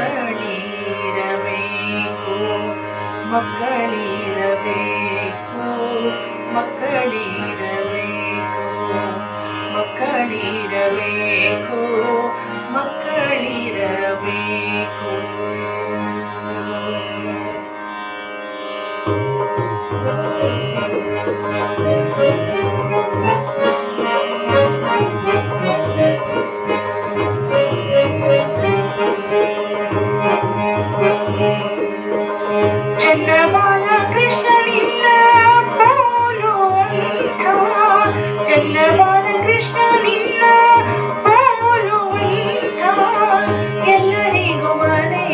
ಮಕ್ಕಳಿರಬೇಕು ಮಕ್ಕಳಿರಬೇಕು ಮಕ್ಕಳಿರಬೇಕು ಮಕ್ಕಳಿರಬೇಕು.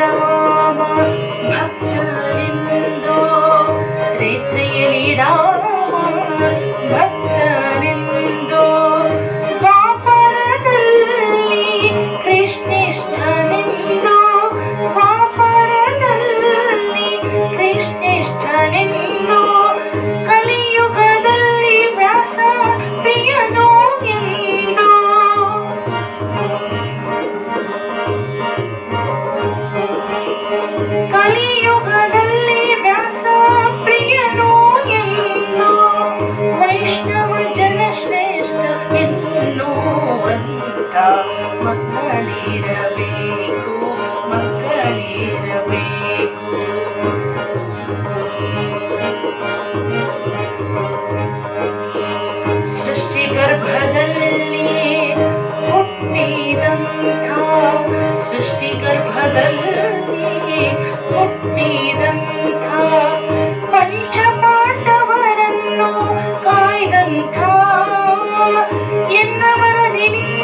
Ram, Bhakti Rindo, Tritsayali Ram. ಮಕ್ಕಳಿರಬೇಕು ಮಕ್ಕಳಿರಬೇಕು. ಸೃಷ್ಟಿ ಗರ್ಭದಲ್ಲಿ ಹುಟ್ಟಿದಂಥ ಸೃಷ್ಟಿ ಗರ್ಭದಲ್ಲಿ ಹುಟ್ಟಿದಂಥ ಪಂಚಪಾಂಡವರನ್ನು ಕಾಯ್ದಂಥ ಎನ್ನವರ ದಿನೇ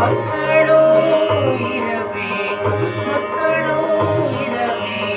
மக்களோ இரவே மக்களோ இரவே